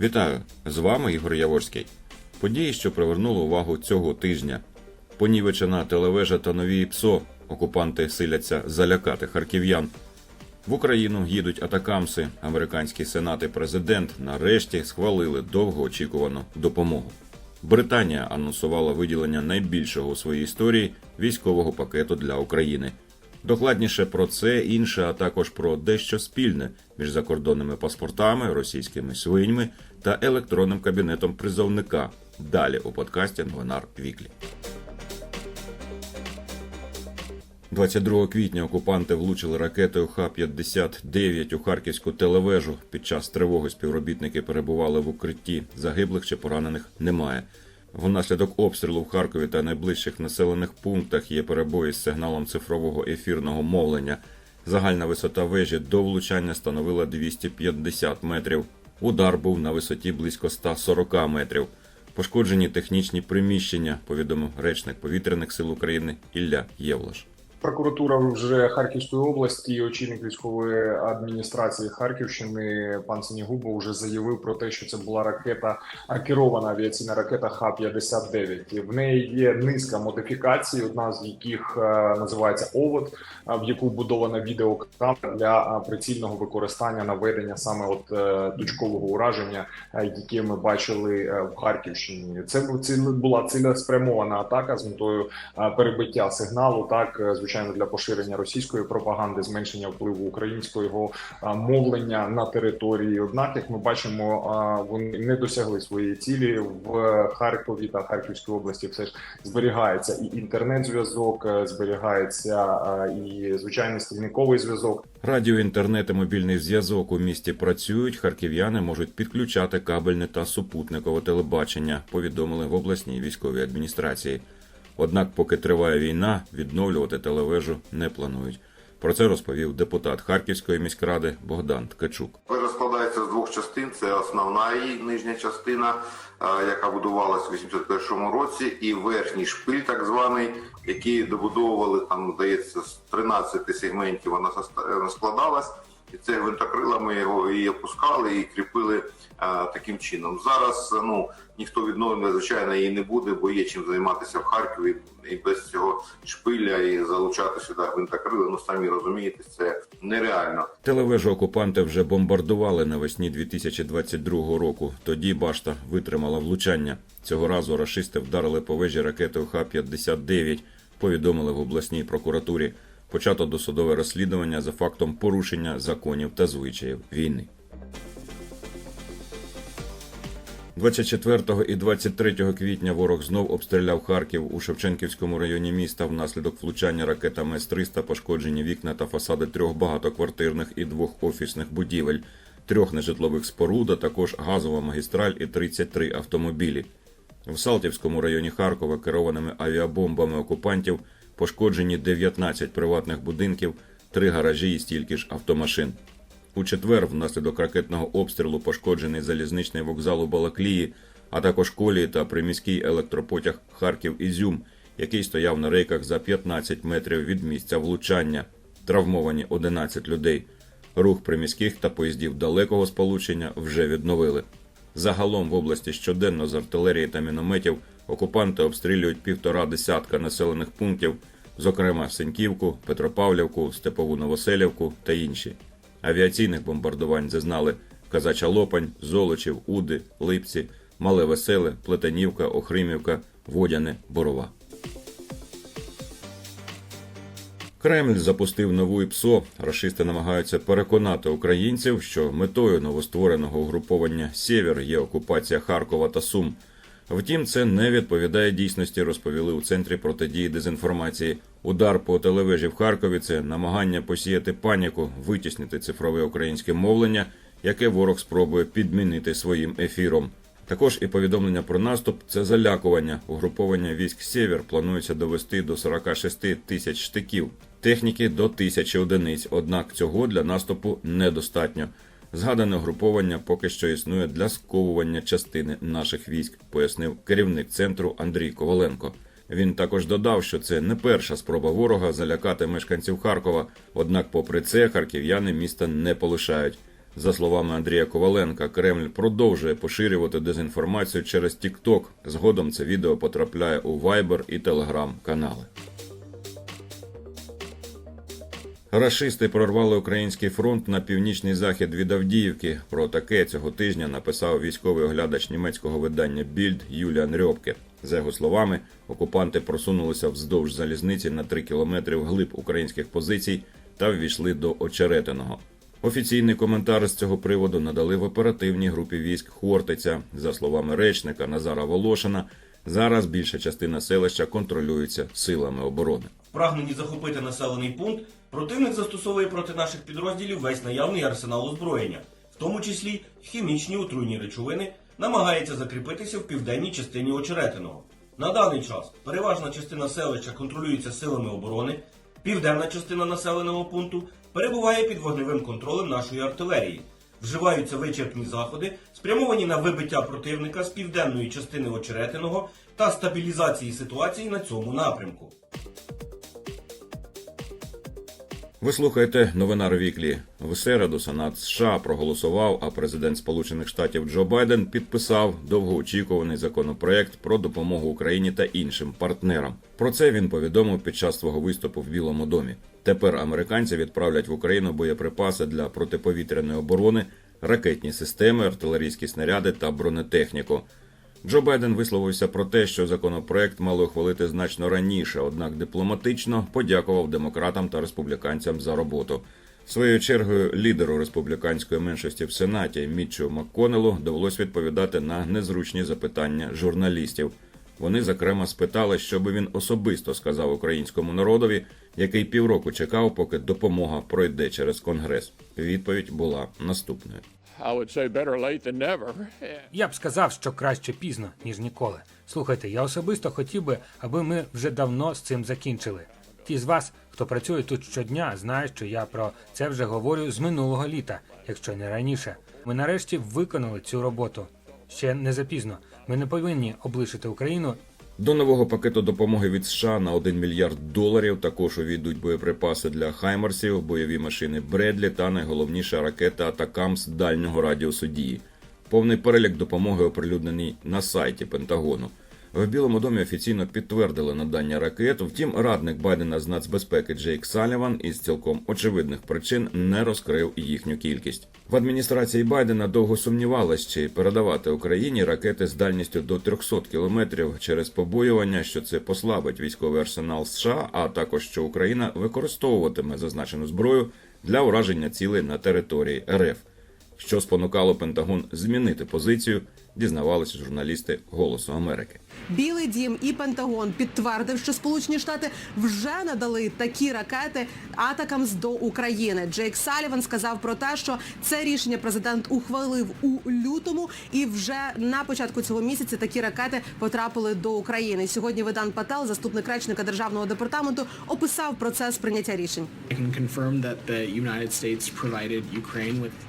Вітаю! З вами Ігор Яворський. Події, що привернули увагу цього тижня. Понівечена телевежа та нові ПСО. Окупанти силяться залякати харків'ян. В Україну їдуть атакамси. Американський сенат і президент нарешті схвалили довгоочікувану допомогу. Британія анонсувала виділення найбільшого у своїй історії військового пакету для України. Докладніше про це інше, а також про дещо спільне між закордонними паспортами, російськими свиньми та електронним кабінетом призовника. Далі у подкасті Новинар Віклі. 22 квітня окупанти влучили ракетою Х-59 у харківську телевежу. Під час тривоги співробітники перебували в укритті. Загиблих чи поранених немає. Внаслідок обстрілу в Харкові та найближчих населених пунктах є перебої з сигналом цифрового ефірного мовлення. Загальна висота вежі до влучання становила 250 метрів. Удар був на висоті близько 140 метрів. Пошкоджені технічні приміщення, повідомив речник повітряних сил України Ілля Євлаш. Прокуратура вже Харківської області, очільник військової адміністрації Харківщини пан Синігубов вже заявив про те, що це була ракета керована авіаційна ракета Х-59. В неї є низка модифікацій, одна з яких е, називається ОВОД, в яку вбудована відеокамера для прицільного використання наведення саме от е, точкового ураження, е, яке ми бачили е, в Харківщині. Це бу- це була цілеспрямована атака з метою перебиття сигналу, так е, звичайно, для поширення російської пропаганди, зменшення впливу українського мовлення на території. Однак, як ми бачимо, вони не досягли своєї цілі в Харкові та Харківській області. Все ж зберігається і інтернет-зв'язок, е, зберігається і звичайний стільниковий зв'язок. Радіо, інтернет і мобільний зв'язок у місті працюють. Харків'яни можуть підключати кабельне та супутникове телебачення. Повідомили в обласній військовій адміністрації. Однак, поки триває війна, відновлювати телевежу не планують. Про це розповів депутат Харківської міськради Богдан Ткачук. Складається з двох частин. Це основна її нижня частина, е, яка будувалась у 81-му році, і верхній шпиль, так званий, який добудовували там, здається, з 13 сегментів вона складалась. І це гвинтокрилами його і опускали, і кріпили е, таким чином. Зараз е, ну ніхто відновлення, звичайно, її не буде, бо є чим займатися в Харкові і без цього шпиля і залучати сюди гвинтокрили. Ну самі розумієте, це нереально. Телевежу окупанти вже бомбардували навесні 2022 року. Тоді башта витримала влучання. Цього разу рашисти вдарили по вежі ракетою Х-59, повідомили в обласній прокуратурі. Почато досудове розслідування за фактом порушення законів та звичаїв війни. 24 і 23 квітня ворог знов обстріляв Харків у Шевченківському районі міста. Внаслідок влучання ракетами С-300 пошкоджені вікна та фасади трьох багатоквартирних і двох офісних будівель, трьох нежитлових споруд, а також газова магістраль і 33 автомобілі. В Салтівському районі Харкова керованими авіабомбами окупантів пошкоджені 19 приватних будинків, три гаражі і стільки ж автомашин. У четвер внаслідок ракетного обстрілу пошкоджений залізничний вокзал у Балаклії, а також колії та приміський електропотяг Харків-Ізюм, який стояв на рейках за 15 метрів від місця влучання. Травмовані 11 людей. Рух приміських та поїздів далекого сполучення вже відновили. Загалом в області щоденно з артилерії та мінометів окупанти обстрілюють півтора десятка населених пунктів, зокрема Сеньківку, Петропавлівку, Степову Новоселівку та інші. Авіаційних бомбардувань зазнали Казача Лопань, Золочів, Уди, Липці, Мале Веселе, Плетенівка, Охримівка, Водяне, Борова. Кремль запустив нову ІПСО. Рашисти намагаються переконати українців, що метою новоствореного угруповання Сєвєр є окупація Харкова та Сум. Втім, це не відповідає дійсності, розповіли у центрі протидії дезінформації. Удар по телевежі в Харкові це намагання посіяти паніку, витіснити цифрове українське мовлення, яке ворог спробує підмінити своїм ефіром. Також і повідомлення про наступ це залякування. Угруповання військ Сєвєр планується довести до 46 тисяч штиків, техніки до тисячі одиниць. Однак цього для наступу недостатньо. Згадане угруповання поки що існує для сковування частини наших військ, пояснив керівник центру Андрій Коваленко. Він також додав, що це не перша спроба ворога залякати мешканців Харкова. Однак, попри це, харків'яни міста не полишають. За словами Андрія Коваленка, Кремль продовжує поширювати дезінформацію через TikTok. Згодом це відео потрапляє у Viber і Telegram канали. Рашисти прорвали український фронт на північний захід від Авдіївки. Про таке цього тижня написав військовий оглядач німецького видання Більд Юліан Рьопке. За його словами, окупанти просунулися вздовж залізниці на 3 кілометри вглиб українських позицій та ввійшли до Очеретиного. Офіційний коментар з цього приводу надали в оперативній групі військ Хортиця. За словами речника Назара Волошина, зараз більша частина селища контролюється силами оборони. Прагнені захопити населений пункт, противник застосовує проти наших підрозділів весь наявний арсенал озброєння, в тому числі хімічні отруйні речовини, намагається закріпитися в південній частині Очеретиного. На даний час переважна частина селища контролюється силами оборони, південна частина населеного пункту перебуває під вогневим контролем нашої артилерії. Вживаються вичерпні заходи, спрямовані на вибиття противника з південної частини Очеретиного та стабілізації ситуації на цьому напрямку. Ви слухаєте новина Ревіклі. В середу Сенат США проголосував, а президент Сполучених Штатів Джо Байден підписав довгоочікуваний законопроект про допомогу Україні та іншим партнерам. Про це він повідомив під час свого виступу в Білому домі. Тепер американці відправлять в Україну боєприпаси для протиповітряної оборони, ракетні системи, артилерійські снаряди та бронетехніку. Джо Байден висловився про те, що законопроект мали ухвалити значно раніше, однак дипломатично подякував демократам та республіканцям за роботу. Своєю чергою лідеру республіканської меншості в сенаті Мітчу Макконелу довелось відповідати на незручні запитання журналістів. Вони зокрема спитали, що би він особисто сказав українському народові, який півроку чекав, поки допомога пройде через конгрес. Відповідь була наступною. Я б сказав, що краще пізно, ніж ніколи. Слухайте, я особисто хотів би, аби ми вже давно з цим закінчили. Ті з вас, хто працює тут щодня, знають, що я про це вже говорю з минулого літа, якщо не раніше. Ми нарешті виконали цю роботу. Ще не запізно. Ми не повинні облишити Україну До нового пакету допомоги від США на 1 мільярд доларів також увійдуть боєприпаси для хаймерсів, бойові машини Бредлі та найголовніша ракета Атакамс дальнього радіусу дії. Повний перелік допомоги оприлюднений на сайті Пентагону. В Білому домі офіційно підтвердили надання ракет. Втім, радник Байдена з нацбезпеки Джейк Саліван із цілком очевидних причин не розкрив їхню кількість. В адміністрації Байдена довго сумнівалась, чи передавати Україні ракети з дальністю до 300 кілометрів через побоювання, що це послабить військовий арсенал США, а також що Україна використовуватиме зазначену зброю для ураження цілей на території РФ. Що спонукало Пентагон змінити позицію, дізнавалися журналісти Голосу Америки. Білий дім і Пентагон підтвердив, що Сполучені Штати вже надали такі ракети атакамс до України. Джейк Саліван сказав про те, що це рішення президент ухвалив у лютому, і вже на початку цього місяця такі ракети потрапили до України. Сьогодні Видан Пател, заступник речника державного департаменту, описав процес прийняття рішень.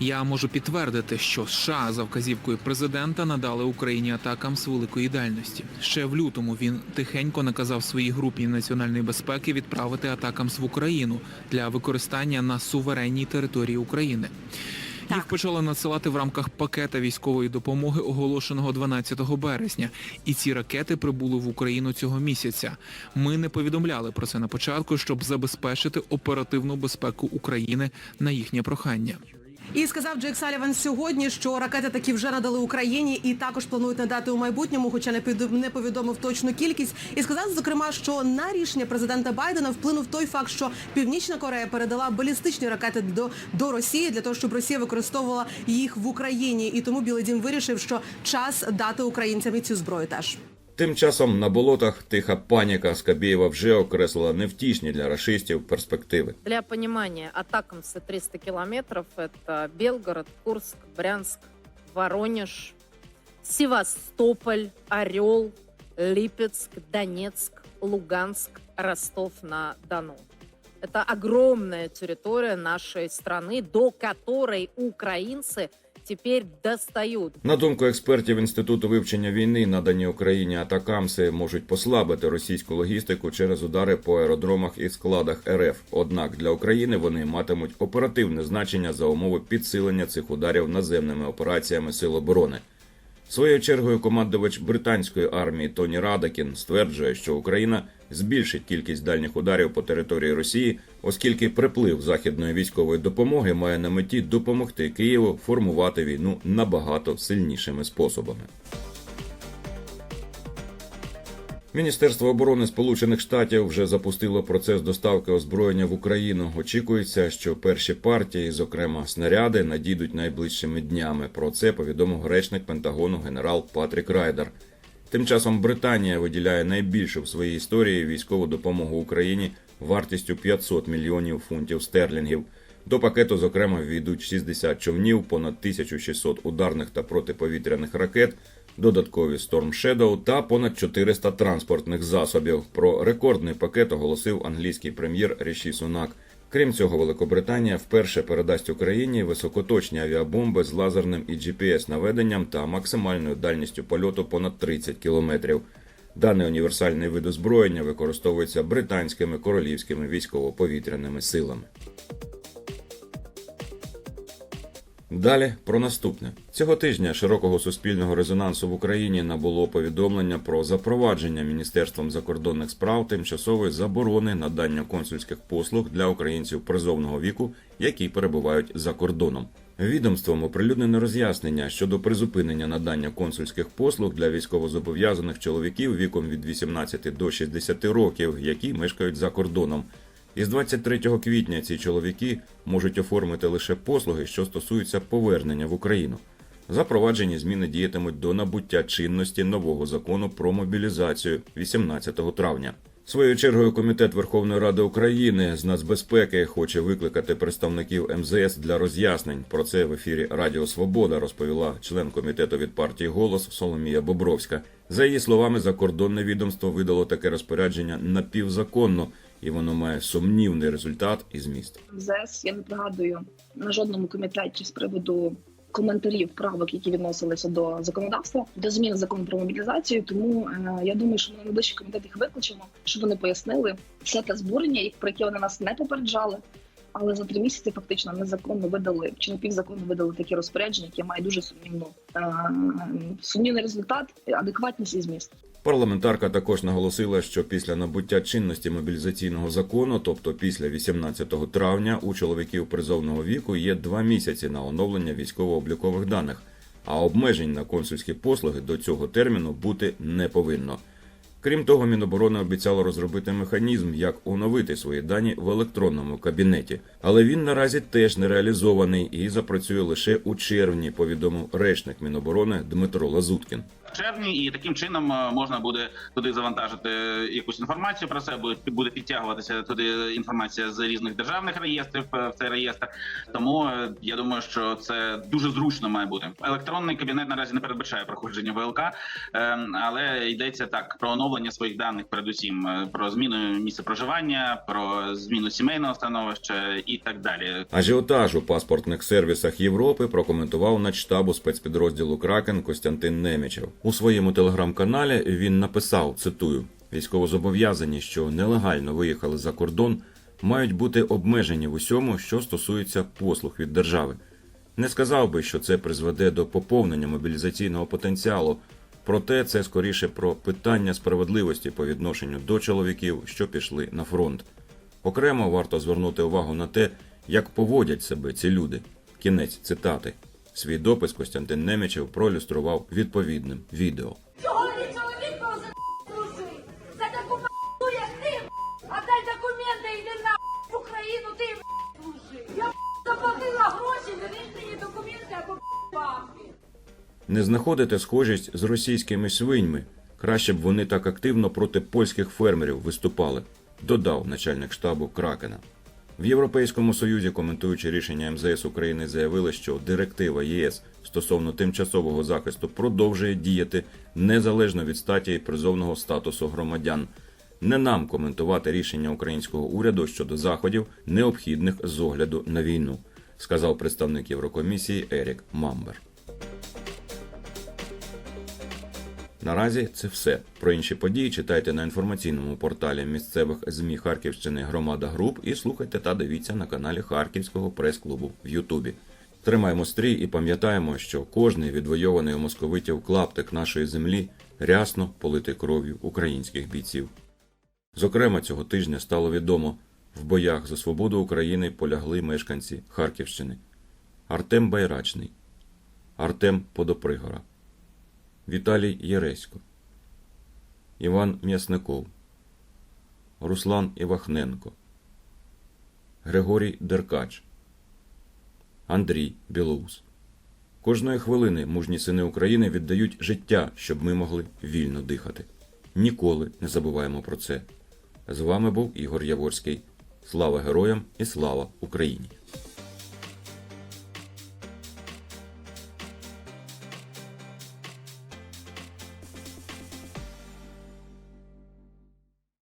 Я можу підтвердити, що США за вказівкою президента надали Україні атакам з великої дальності. Ще в лютому він тихенько наказав своїй групі національної безпеки відправити атакам в Україну для використання на суверенній території України. Їх почали надсилати в рамках пакета військової допомоги, оголошеного 12 березня, і ці ракети прибули в Україну цього місяця. Ми не повідомляли про це на початку, щоб забезпечити оперативну безпеку України на їхнє прохання. І сказав Джейк Саліван сьогодні, що ракети такі вже надали Україні і також планують надати у майбутньому, хоча не повідомив точну кількість. І сказав зокрема, що на рішення президента Байдена вплинув той факт, що Північна Корея передала балістичні ракети до, до Росії для того, щоб Росія використовувала їх в Україні. І тому Білий Дім вирішив, що час дати українцям і цю зброю теж. Тим часом на болотах тиха паніка Скабєєва вже окреслила невтішні для рашистів перспективи. Для понимания, Атакамсы 300 километров – это Белгород, Курск, Брянск, Воронеж, Севастополь, Орел, Липецк, Донецк, Луганск, Ростов-на-Дону. Это огромная территория нашей страны, до которой украинцы теперь достают. На думку експертів інституту вивчення війни, надані Україні атакамси можуть послабити російську логістику через удари по аеродромах і складах РФ. Однак для України вони матимуть оперативне значення за умови підсилення цих ударів наземними операціями Сил оборони. Своєю чергою командувач британської армії Тоні Радакін стверджує, що Україна збільшить кількість дальніх ударів по території Росії, оскільки приплив західної військової допомоги має на меті допомогти Києву формувати війну набагато сильнішими способами. Міністерство оборони Сполучених Штатів вже запустило процес доставки озброєння в Україну. Очікується, що перші партії, зокрема снаряди, надійдуть найближчими днями. Про це повідомив речник Пентагону генерал Патрік Райдер. Тим часом Британія виділяє найбільшу в своїй історії військову допомогу Україні вартістю 500 мільйонів фунтів стерлінгів. До пакету, зокрема, ввійдуть 60 човнів, понад 1600 ударних та протиповітряних ракет, додаткові Storm Shadow та понад 400 транспортних засобів. Про рекордний пакет оголосив англійський прем'єр Ріші Сунак. Крім цього, Великобританія вперше передасть Україні високоточні авіабомби з лазерним і GPS-наведенням та максимальною дальністю польоту понад 30 кілометрів. Даний універсальний вид озброєння використовується британськими королівськими військово-повітряними силами. Далі про наступне цього тижня широкого суспільного резонансу в Україні набуло повідомлення про запровадження Міністерством закордонних справ тимчасової заборони надання консульських послуг для українців призовного віку, які перебувають за кордоном. Відомством оприлюднено роз'яснення щодо призупинення надання консульських послуг для військовозобов'язаних чоловіків віком від 18 до 60 років, які мешкають за кордоном. Із 23 квітня ці чоловіки можуть оформити лише послуги, що стосуються повернення в Україну. Запроваджені зміни діятимуть до набуття чинності нового закону про мобілізацію 18 травня. Своєю чергою комітет Верховної Ради України з нацбезпеки хоче викликати представників МЗС для роз'яснень. Про це в ефірі Радіо Свобода розповіла член комітету від партії Голос Соломія Бобровська. За її словами, закордонне відомство видало таке розпорядження напівзаконно, і воно має сумнівний результат і зміст. МЗС, я не пригадую на жодному комітеті з приводу коментарів правок, які відносилися до законодавства, до змін закону про мобілізацію. Тому е, я думаю, що ми на найближчий комітет їх викличемо, щоб вони пояснили все те збурення, про яке вони нас не попереджали. Але за три місяці фактично незаконно видали чи напівзаконно видали такі розпорядження, які мають дуже сумнівну е, сумнівний результат, адекватність і зміст. Парламентарка також наголосила, що після набуття чинності мобілізаційного закону, тобто після 18 травня, у чоловіків призовного віку є два місяці на оновлення військово-облікових даних, а обмежень на консульські послуги до цього терміну бути не повинно. Крім того, Міноборони обіцяло розробити механізм, як оновити свої дані в електронному кабінеті, але він наразі теж не реалізований і запрацює лише у червні. Повідомив речник Міноборони Дмитро Лазуткін. В червні, і таким чином е, можна буде туди завантажити якусь інформацію про це. Буде підтягуватися туди інформація з різних державних реєстрів е, в цей реєстр. Тому е, я думаю, що це дуже зручно має бути. Електронний кабінет наразі не передбачає проходження ВЛК, е, але йдеться так про оновлення своїх даних, передусім е, про зміну місця проживання, про зміну сімейного становища і так далі. Ажіотаж у паспортних сервісах Європи прокоментував начштабу спецпідрозділу Кракен Костянтин Немічев. У своєму телеграм-каналі він написав: цитую: військовозобов'язані, що нелегально виїхали за кордон, мають бути обмежені в усьому, що стосується послуг від держави. Не сказав би, що це призведе до поповнення мобілізаційного потенціалу. Проте це скоріше про питання справедливості по відношенню до чоловіків, що пішли на фронт. Окремо варто звернути увагу на те, як поводять себе ці люди. Кінець цитати. Свій допис Костянтин Немічев проілюстрував відповідним відео. Чого мені чоловік повзе служить? За таку м***у, як ти, м***. Отдай документи йди на в Україну, ти м***, служи. Я заплатила гроші, верніть мені документи або бабки. Не знаходите схожість з російськими свиньми. Краще б вони так активно проти польських фермерів виступали, додав начальник штабу Кракена. В Європейському Союзі, коментуючи рішення МЗС України, заявили, що директива ЄС стосовно тимчасового захисту продовжує діяти незалежно від статі призовного статусу громадян. Не нам коментувати рішення українського уряду щодо заходів, необхідних з огляду на війну. сказав представник Єврокомісії Ерік Мамбер. Наразі це все. Про інші події читайте на інформаційному порталі місцевих ЗМІ Харківщини Громада Груп і слухайте та дивіться на каналі Харківського прес-клубу в Ютубі. Тримаємо стрій і пам'ятаємо, що кожний відвойований у московитів клаптик нашої землі рясно политий кров'ю українських бійців. Зокрема, цього тижня стало відомо, в боях за свободу України полягли мешканці Харківщини Артем Байрачний, Артем Подопригора, Віталій Єресько, Іван М'ясников, Руслан Івахненко, Григорій Деркач, Андрій Білоус. Кожної хвилини мужні сини України віддають життя, щоб ми могли вільно дихати. Ніколи не забуваємо про це. З вами був Ігор Яворський. Слава героям і слава Україні!